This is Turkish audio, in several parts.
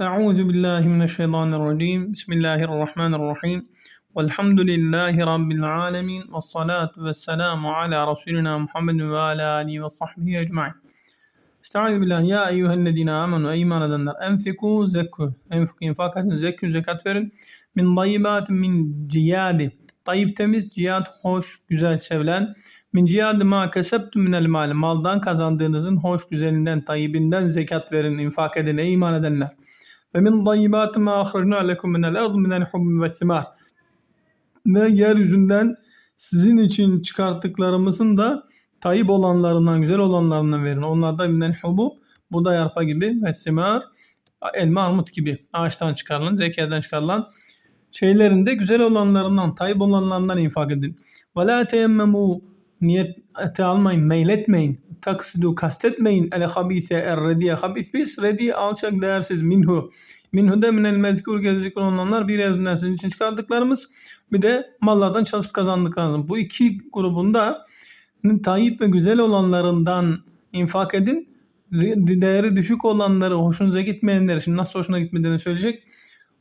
Euzu billahi mineşşeytanirracim. Bismillahirrahmanirrahim. Velhamdülillahi rabbil alamin. Ves salatu ves selamu ala resulina Muhammed ve ala alihi ve sahbihi ecmaîn. Estaizu billah ya eyyühellezine amenu ey iman edenler enfiku zekku. Enfiku infak edin zekku zekat verin. Min dayyibat min ciyadi. Tayyip temiz, ciyad hoş, güzel sevilen. Min cihad ma kesebtum minel mal. Maldan kazandığınızın hoş güzelinden, tayyibinden zekat verin, infak edin ey iman edenler ve min dayyibat ma ahrajna lekum minel ard minel hubbi ve simar ve yeryüzünden sizin için çıkarttıklarımızın da tayyip olanlarından, güzel olanlarından verin. Onlarda minel hubub, buğday arpa gibi ve simar, elma armut gibi ağaçtan çıkarılan, zekerden çıkarılan şeylerin de güzel olanlarından, tayyip olanlarından infak edin. Ve la niyete almayın, meyletmeyin. Taksidu kastetmeyin. El habise er rediye. Habis bis rediye alçak değersiz minhu. Minhu da minel mezkur gezikul olanlar bir yazından sizin için çıkardıklarımız. Bir de mallardan çalışıp kazandıklarımız. Bu iki grubunda tayyip ve güzel olanlarından infak edin. Değeri düşük olanları, hoşunuza gitmeyenleri, şimdi nasıl hoşuna gitmediğini söyleyecek.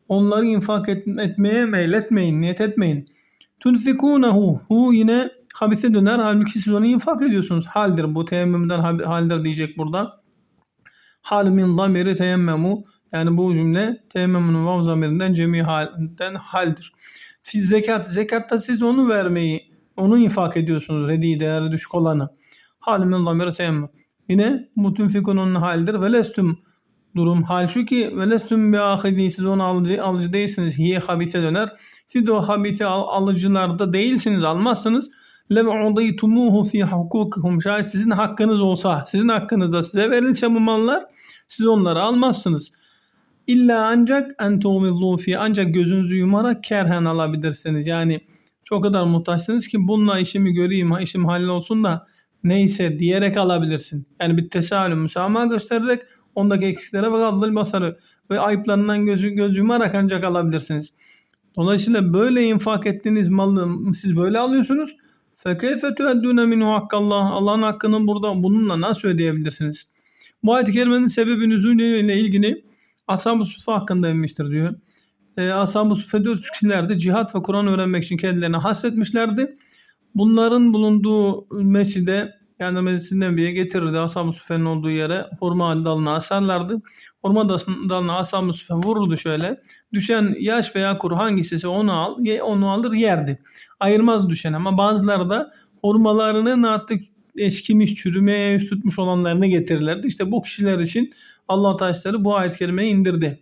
Onları infak et, etmeye meyletmeyin, niyet etmeyin. Tunfikunehu. Hu yine habise döner. Halbuki siz onu infak ediyorsunuz. Haldir. Bu teyemmümden haldir diyecek burada. Hal min zamiri teyemmemu. Yani bu cümle teyemmümün vav zamirinden cemi halden haldir. Siz zekat, zekatta siz onu vermeyi, onu infak ediyorsunuz. Redi değeri düşük olanı. Hal min zamiri teyemmüm. Yine bu tunfikunun haldir. Velestüm durum hal şu ki velestüm bi ahidi siz onu alıcı, alıcı değilsiniz. Hiye habise döner. Siz de o habise al, alıcılarda değilsiniz, almazsınız. Udaytumuhu fi hukukikum şayet sizin hakkınız olsa, sizin hakkınızda size verilse bu mallar siz onları almazsınız. İlla ancak en tuğmillu fi ancak gözünüzü yumarak kerhen alabilirsiniz. Yani çok kadar muhtaçsınız ki bununla işimi göreyim, işim hallolsun da neyse diyerek alabilirsin. Yani bir tesalüm, müsamaha göstererek ondaki eksiklere ve gaddıl basarı ve ayıplarından gözü göz yumarak ancak alabilirsiniz. Dolayısıyla böyle infak ettiğiniz malı siz böyle alıyorsunuz. فَكَيْفَ تُؤَدُّونَ مِنْهُ حَقَّ اللّٰهِ Allah'ın hakkını burada bununla nasıl ödeyebilirsiniz? Bu ayet-i kerimenin sebebi nüzulü ile ilgili Ashab-ı Sufa hakkında inmiştir diyor. E, Ashab-ı Sufa dört kişilerdi. Cihat ve Kur'an öğrenmek için kendilerine hasretmişlerdi. Bunların bulunduğu mescide yani Mescid-i Nebi'ye getirirdi. Ashab-ı Sufe'nin olduğu yere hurma dalına asarlardı. Hurma dalına Ashab-ı Sufe vururdu şöyle. Düşen yaş veya kuru hangisi onu al, onu alır yerdi. Ayırmaz düşen ama bazıları da hurmalarının artık eskimiş, çürümeye yüz tutmuş olanlarını getirirlerdi. İşte bu kişiler için Allah Teala bu ayet-i kerimeyi indirdi.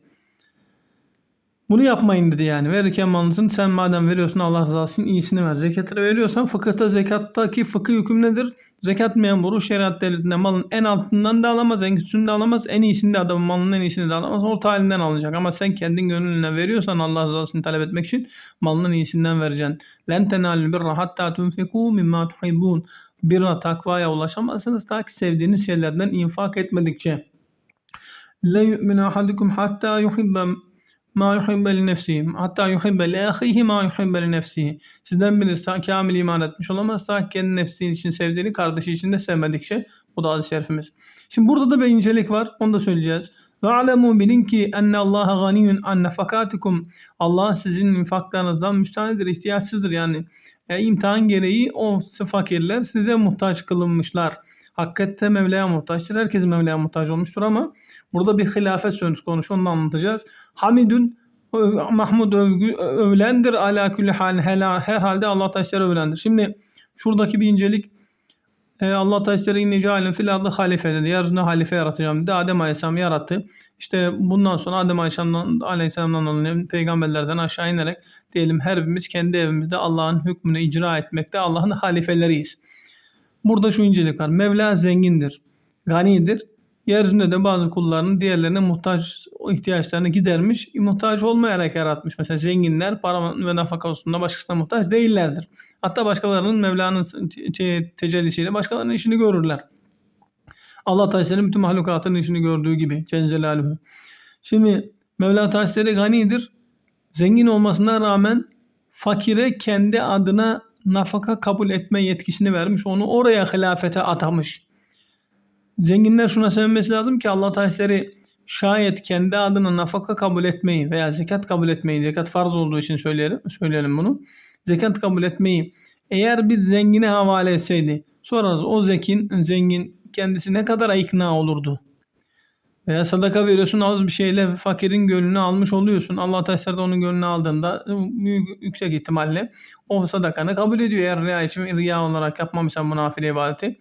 Bunu yapmayın dedi yani. Verirken malınızın sen madem veriyorsun Allah rızası için iyisini ver. Zekatları veriyorsan fıkıhta zekattaki fıkıh hüküm nedir? Zekat memuru şeriat devletinde malın en altından da alamaz, en küçüğünü de alamaz, en iyisini de adamın malının en iyisini de alamaz. Orta halinden alacak. Ama sen kendin gönlüne veriyorsan Allah rızasını talep etmek için malının iyisinden vereceksin. Len tenalül birra hatta tunfikû mimma tuhibbûn. Birra takvaya ulaşamazsınız ta ki sevdiğiniz şeylerden infak etmedikçe. La yu'minu ahadukum hatta yuhibbe ma yuhibbe li nefsihi hatta yuhibbe li ahihi ma yuhibbe li nefsihi. Sizden birisi kamil iman etmiş olamaz ta kendi nefsi için sevdiğini kardeşi için de sevmedikçe. Bu da hadis-i şerifimiz. Şimdi burada da bir incelik var. Onu da söyleyeceğiz. Ve alemu bilin ki enne Allaha ganiyun an nefakatikum. Allah sizin infaklarınızdan müstahnedir, ihtiyaçsızdır. Yani e, imtihan gereği o fakirler size muhtaç kılınmışlar. Hakikaten Mevla'ya muhtaçtır. Herkes Mevla'ya muhtaç olmuştur ama burada bir hilafet söz konusu onu anlatacağız. Hamidun Mahmud övgü, övlendir ala külli hal her halde Allah taşları övlendir. Şimdi şuradaki bir incelik e, Allah taşları inni cealin fil ardı halife dedi. Yeryüzünde halife yaratacağım dedi. Adem Aleyhisselam yarattı. İşte bundan sonra Adem Aleyhisselam'dan, Aleyhisselam'dan alınan peygamberlerden aşağı inerek diyelim her birimiz kendi evimizde Allah'ın hükmünü icra etmekte Allah'ın halifeleriyiz. Burada şu incelik var. Mevla zengindir, ganidir. Yeryüzünde de bazı kullarının diğerlerine muhtaç ihtiyaçlarını gidermiş, muhtaç olmayarak yaratmış. Mesela zenginler para ve nafaka hususunda başkasına muhtaç değillerdir. Hatta başkalarının Mevla'nın tecellisiyle başkalarının işini görürler. Allah Teala'nın bütün mahlukatın işini gördüğü gibi Celle. Şimdi Mevla Teala ganidir. Zengin olmasına rağmen fakire kendi adına nafaka kabul etme yetkisini vermiş. Onu oraya hilafete atamış. Zenginler şuna sevinmesi lazım ki Allah Teala şayet kendi adına nafaka kabul etmeyi veya zekat kabul etmeyi, zekat farz olduğu için söyleyelim, söyleyelim bunu. Zekat kabul etmeyi eğer bir zengine havale etseydi, sonra o zekin, zengin kendisi ne kadar ikna olurdu? Veya sadaka veriyorsun az bir şeyle fakirin gönlünü almış oluyorsun. Allah Teala da onun gönlünü aldığında yüksek ihtimalle o sadakanı kabul ediyor. Eğer riya için riya olarak yapmamışsan bu nafile ibadeti.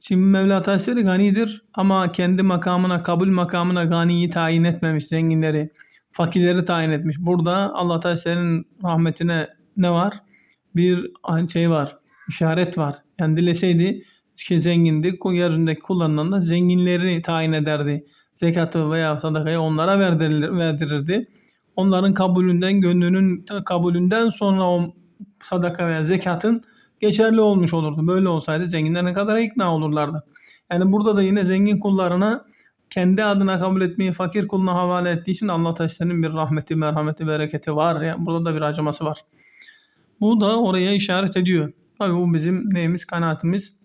Şimdi Mevla Teala ganidir ama kendi makamına, kabul makamına ganiyi tayin etmemiş zenginleri. Fakirleri tayin etmiş. Burada Allah Teala'nın rahmetine ne var? Bir şey var, işaret var. Yani dileseydi zengindi. Yeryüzündeki kullarından da zenginleri tayin ederdi. Zekatı veya sadakayı onlara verdirir, verdirirdi. Onların kabulünden, gönlünün kabulünden sonra o sadaka veya zekatın geçerli olmuş olurdu. Böyle olsaydı zenginler ne kadar ikna olurlardı. Yani burada da yine zengin kullarına kendi adına kabul etmeyi fakir kuluna havale ettiği için Allah Teala'nın bir rahmeti, merhameti, bereketi var. Yani burada da bir acıması var. Bu da oraya işaret ediyor. Tabii bu bizim neyimiz, kanaatimiz.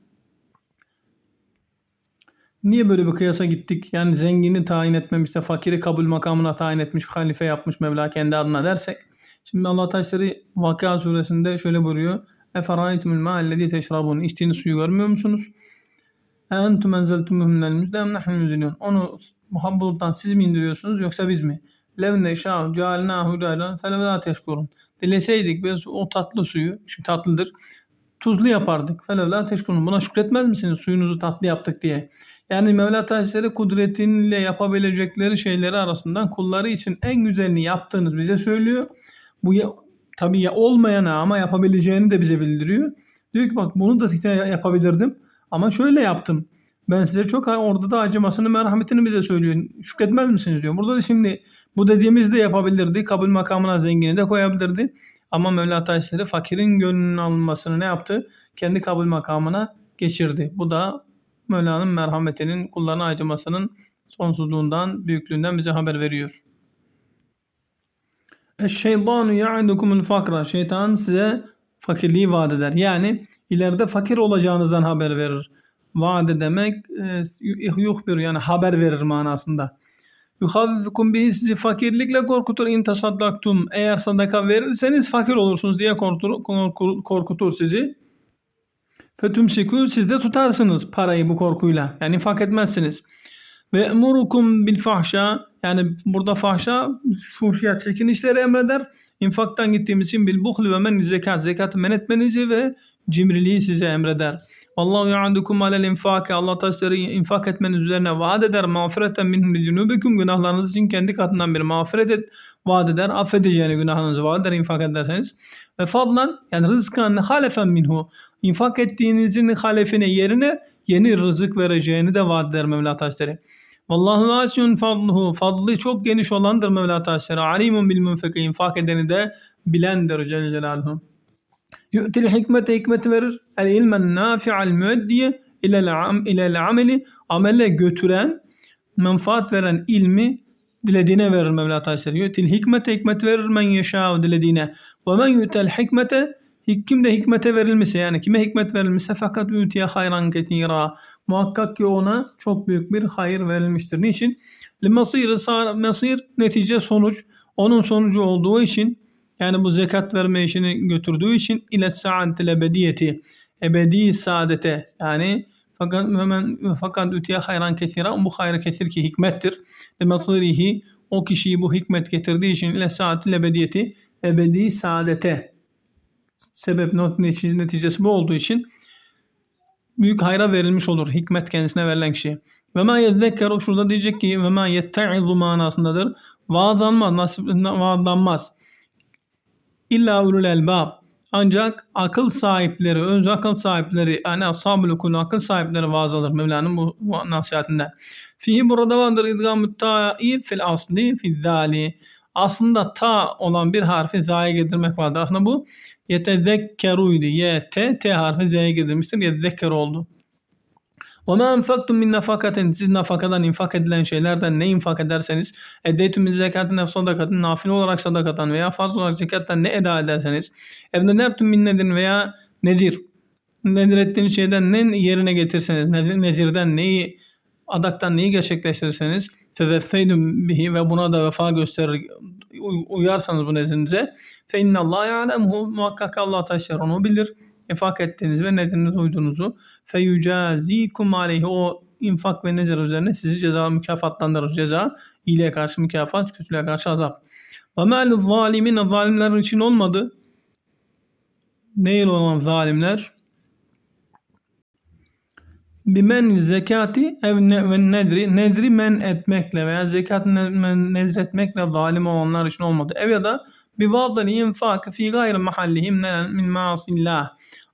Niye böyle bir kıyasa gittik? Yani zengini tayin etmemişse fakiri kabul makamına tayin etmiş, halife yapmış Mevla kendi adına dersek. Şimdi Allah Teala Vakıa suresinde şöyle buyuruyor. Eferaytumul ma'ellezî teşrabun. İçtiğiniz suyu görmüyor musunuz? Entum enzeltumuhu minel müzde em nahnu müzilûn. Onu muhabbuluktan siz mi indiriyorsunuz yoksa biz mi? Lev neşâ'u cealnâhu dâlen felevlâ teşkurun. Dileseydik biz o tatlı suyu, çünkü tatlıdır, tuzlu yapardık. Felevlâ teşkurun. Buna şükretmez misiniz suyunuzu tatlı yaptık diye? Yani Mevla Teala kudretiyle yapabilecekleri şeyleri arasından kulları için en güzelini yaptığınız bize söylüyor. Bu ya, tabii ya olmayana ama yapabileceğini de bize bildiriyor. Diyor ki bak bunu da yapabilirdim ama şöyle yaptım. Ben size çok orada da acımasını, merhametini bize söylüyor. Şükretmez misiniz diyor. Burada da şimdi bu dediğimizi de yapabilirdi. Kabul makamına zengini de koyabilirdi. Ama Mevla Teala fakirin gönlünün alınmasını ne yaptı? Kendi kabul makamına geçirdi. Bu da Mevla'nın merhametinin, kullarına acımasının sonsuzluğundan, büyüklüğünden bize haber veriyor. Eşşeytanu ya'idukumul fakra. Şeytan size fakirliği vaat eder. Yani ileride fakir olacağınızdan haber verir. Vaade demek e, yuhbir yani haber verir manasında. Yuhavvikum bihi sizi fakirlikle korkutur in tasaddaktum. Eğer sadaka verirseniz fakir olursunuz diye korkutur, korkutur sizi. Fetümsikû siz de tutarsınız parayı bu korkuyla. Yani infak etmezsiniz. Ve emurukum bil fahşa yani burada fahşa fuhşiyat çirkin işleri emreder. İnfaktan gittiğimiz için bil buhli ve men zekat zekatı men etmenizi ve cimriliği size emreder. Allahu ya'dukum alel infaki Allah Teala infak etmeniz üzerine vaat eder. Mağfireten minhum zunubikum günahlarınız için kendi katından bir mağfiret et, vaat eder. Affedeceğini günahınızı vaat eder infak ederseniz. Ve fadlan yani rızkan halefen minhu infak ettiğinizin halefine yerine yeni rızık vereceğini de vaat eder Mevla Taşları. Vallahu vasiyun fadluhu. Fadlı çok geniş olandır Mevla Taşları. Alimun bil munfiki. infak edeni de bilendir Celle Celaluhu. Yu'til hikmete hikmeti verir. El ilmen nafi'al müeddiye ilel ameli amele götüren, menfaat veren ilmi dilediğine verir Mevla Teala. Yu'til hikmete hikmet verir men yeşâ dilediğine. Ve men yu'tel hikmete kim hikmete verilmişse yani kime hikmet verilmişse fakat ütiye hayran ketira. Muhakkak ki ona çok büyük bir hayır verilmiştir. Niçin? Masir, masir netice sonuç. Onun sonucu olduğu için yani bu zekat verme işini götürdüğü için ile saadetil ebediyeti ebedi saadete yani fakat hemen fakat ütiye hayran kesira bu hayrı kesir ki hikmettir. Ve masirihi o kişiyi bu hikmet getirdiği için ile saadetil ebediyeti ebedi saadete sebep neticesi bu olduğu için büyük hayra verilmiş olur. Hikmet kendisine verilen kişi. Ve ma yezzekkeru şurada diyecek ki ve ma yette'izu manasındadır. Vaazlanmaz, nasip, vaazlanmaz. İlla ulul elbab. Ancak akıl sahipleri, önce akıl sahipleri, yani ashab-ı akıl sahipleri vaaz alır Mevla'nın bu, bu nasihatinde. Fihi burada vardır idgam-ı fil asli fil zali Aslında ta olan bir harfi zaya getirmek vardır. Aslında bu yetezekkeruydu. Y, T, T harfi zaya getirmiştir. Yetezekker oldu. وَمَا اَنْفَقْتُمْ مِنْ نَفَقَةٍ Siz nafakadan infak edilen şeylerden ne infak ederseniz اَدَّيْتُمْ zekatın nef sadakatın nafile olarak sadakatan veya farz olarak zekattan ne eda ederseniz evde nertum min nedir veya nedir nedir ettiğiniz şeyden ne yerine getirseniz nedir, nedirden neyi adaktan neyi gerçekleştirirseniz teveffeydüm bihi ve buna da vefa gösterir uy- uyarsanız bu nezdinize fe innallâhe ya'lemhu muhakkak Allah taşlar onu bilir. İnfak ettiğiniz ve nedeniz uyduğunuzu fe yücazikum aleyhi o infak ve nezer üzerine sizi ceza mükafatlandırır. Ceza iyiliğe karşı mükafat, kötülüğe karşı azap. Ve mâlü zalimin zalimler için olmadı. Neyle olan zalimler? Bimen zekati ev ne, nedri nedri men etmekle veya zekat men, nezretmekle zalim olanlar için olmadı. Ev ya da bi vadli infak fi gayri mahallihi min maasillah.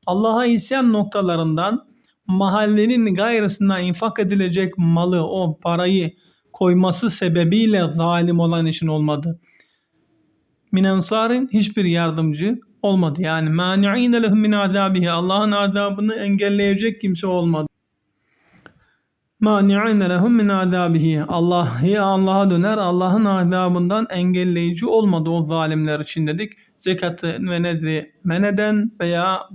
Allah'a isyan noktalarından mahallenin gayrısından infak edilecek malı o parayı koyması sebebiyle zalim olan için olmadı. Min ensarin hiçbir yardımcı olmadı. Yani mani'ine lehum min azabihi. Allah'ın azabını engelleyecek kimse olmadı. Mani'ine lehum min azabihi. Allah Allah'a döner. Allah'ın azabından engelleyici olmadı o zalimler için dedik. Zekatı ve nedri meneden veya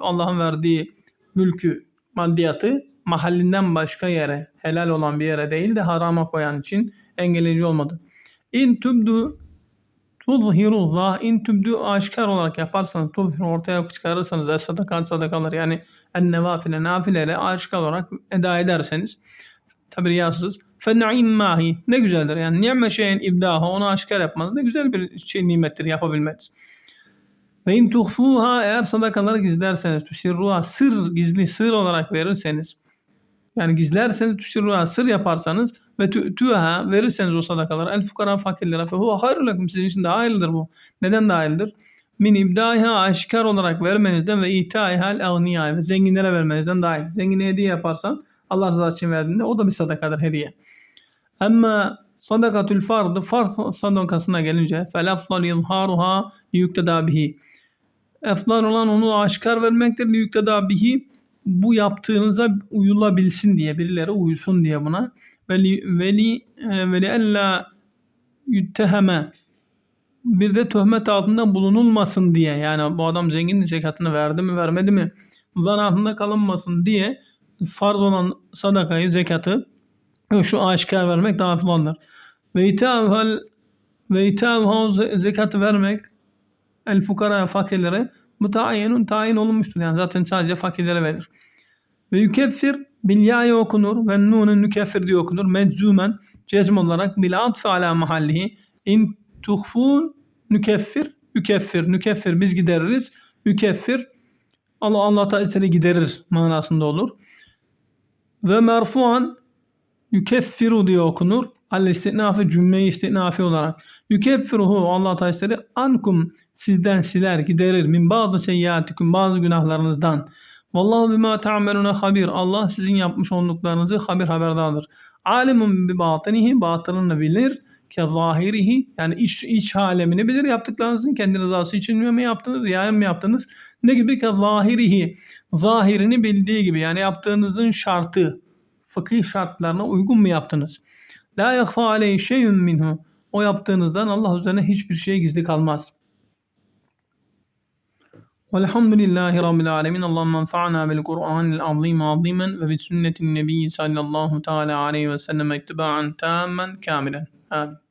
Allah'ın verdiği mülkü, maddiyatı mahallinden başka yere, helal olan bir yere değil de harama koyan için engelleyici olmadı. İn tübdü tuzhirullah in tübdü aşikar olarak yaparsanız tuzhir ortaya çıkarırsanız da sadakat sadakalar yani en nevafile nafileleri aşikar olarak eda ederseniz tabi riyasız fe naim mahi ne güzeldir yani ni'me şeyin ibdahı onu aşikar yapmanız ne güzel bir şey nimettir yapabilmeniz. Ve in tuhfuha eğer sadakaları gizlerseniz tüşirruha sır gizli sır olarak verirseniz yani gizlerseniz tüşirruha sır yaparsanız ve tüha verirseniz o sadakaları el fukara fakirlere fe huve hayrul sizin için daha hayırlıdır bu. Neden daha hayırlıdır? Min ibdaiha aşikar olarak vermenizden ve itaihal evniyay ve zenginlere vermenizden daha iyi. Zengine hediye yaparsan Allah rızası için verdiğinde o da bir sadakadır hediye. Ama sadakatül fardı farz sadakasına gelince fel afdal izharuha yükteda bihi. Efdal olan onu aşikar vermektir. Yükteda bihi bu yaptığınıza uyulabilsin diye birileri uyusun diye buna veli veli e, veli ella yütteheme bir de töhmet altında bulunulmasın diye yani bu adam zengin zekatını verdi mi vermedi mi zan altında kalınmasın diye farz olan sadakayı zekatı şu aşikar vermek daha filandır. Ve itavhal ve itavhal zekatı vermek el fukara fakirlere mutayyenun tayin olunmuştur. Yani zaten sadece fakirlere verir. Ve yukeffir bil ya'ya okunur ve nunun nükeffir diye okunur. Meczumen cezm olarak bil atf ala mahallihi in tuhfun nükeffir yükeffir nükeffir biz gideririz. Yükeffir Allah Allah Teala giderir manasında olur. Ve merfuan yükeffiru diye okunur. Al istinafı cümleyi istinafi olarak. Yükeffiruhu Allah Teala ankum sizden siler giderir min bazı seyyatikum bazı günahlarınızdan. Vallahu bima ta'melune habir. Allah sizin yapmış olduklarınızı habir haberdardır. Alimun bi batinihi batınını bilir ke zahirihi yani iç, iç alemini bilir. Yaptıklarınızın kendi rızası için mi yaptınız, riya mı yaptınız? Ne gibi ke zahirihi zahirini bildiği gibi yani yaptığınızın şartı fıkıh şartlarına uygun mu yaptınız? La yakfa aleyhi şeyun minhu. O yaptığınızdan Allah üzerine hiçbir şey gizli kalmaz. والحمد لله رب العالمين. اللهم انفعنا بالقرآن العظيم عظيما وبسنة النبي صلى الله تعالى عليه وسلم اتباعا تاما كاملا. آمين.